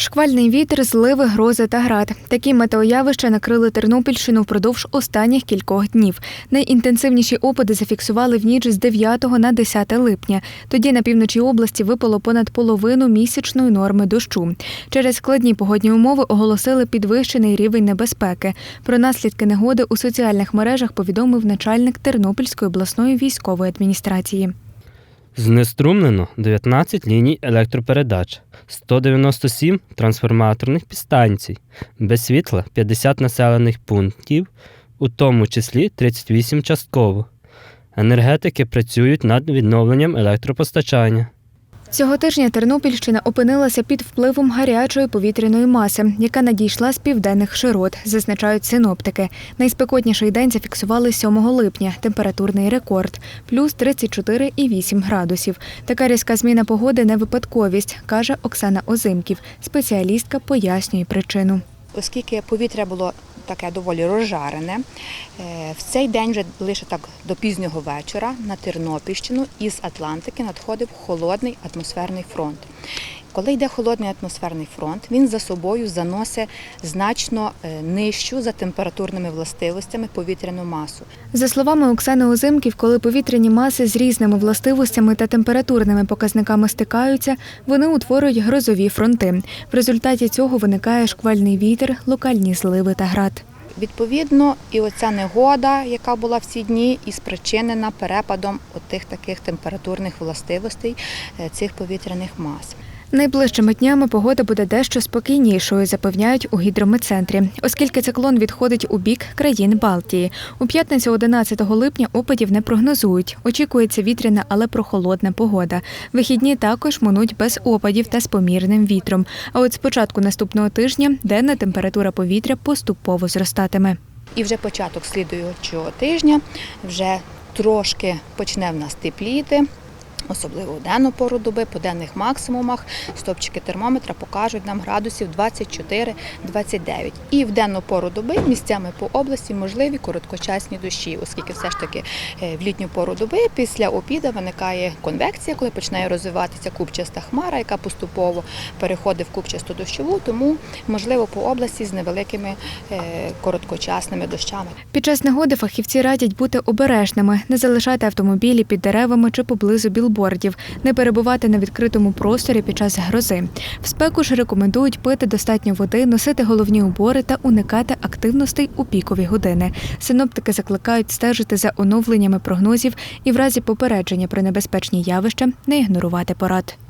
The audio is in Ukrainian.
Шквальний вітер, зливи, грози та град. Такі метеоявища накрили Тернопільщину впродовж останніх кількох днів. Найінтенсивніші опади зафіксували в ніч з 9 на 10 липня. Тоді на півночі області випало понад половину місячної норми дощу. Через складні погодні умови оголосили підвищений рівень небезпеки. Про наслідки негоди у соціальних мережах повідомив начальник Тернопільської обласної військової адміністрації. Знеструмлено 19 ліній електропередач, 197 трансформаторних підстанцій, без світла 50 населених пунктів, у тому числі 38 частково. Енергетики працюють над відновленням електропостачання. Цього тижня Тернопільщина опинилася під впливом гарячої повітряної маси, яка надійшла з південних широт, зазначають синоптики. Найспекотніший день зафіксували 7 липня. Температурний рекорд плюс 34,8 градусів. Така різка зміна погоди не випадковість, каже Оксана Озимків. Спеціалістка пояснює причину. Оскільки повітря було таке доволі розжарене, е, в цей день вже лише так до пізнього вечора на Тернопільщину із Атлантики надходив холодний атмосферний фронт. Коли йде холодний атмосферний фронт, він за собою заносить значно е, нижчу за температурними властивостями повітряну масу. За словами Оксани Озимків, коли повітряні маси з різними властивостями та температурними показниками стикаються, вони утворюють грозові фронти. В результаті цього виникає шквальний вітер, локальні зливи та град. Відповідно, і оця негода, яка була в ці дні, і спричинена перепадом отих таких температурних властивостей е, цих повітряних мас. Найближчими днями погода буде дещо спокійнішою, запевняють у гідрометцентрі, оскільки циклон відходить у бік країн Балтії. У п'ятницю 11 липня опадів не прогнозують. Очікується вітряна, але прохолодна погода. Вихідні також минуть без опадів та з помірним вітром. А от з початку наступного тижня денна температура повітря поступово зростатиме. І вже початок слідуючого тижня вже трошки почне в нас тепліти. Особливо в денну пору доби, по денних максимумах стопчики термометра покажуть нам градусів 24-29. І в денну пору доби місцями по області можливі короткочасні дощі, оскільки все ж таки е, в літню пору доби після обіду виникає конвекція, коли починає розвиватися купчаста хмара, яка поступово переходить в купчасту дощову, тому можливо по області з невеликими е, короткочасними дощами. Під час негоди фахівці радять бути обережними, не залишати автомобілі під деревами чи поблизу білбордів, не перебувати на відкритому просторі під час грози. В спеку ж рекомендують пити достатньо води, носити головні убори та уникати активностей у пікові години. Синоптики закликають стежити за оновленнями прогнозів і в разі попередження про небезпечні явища не ігнорувати порад.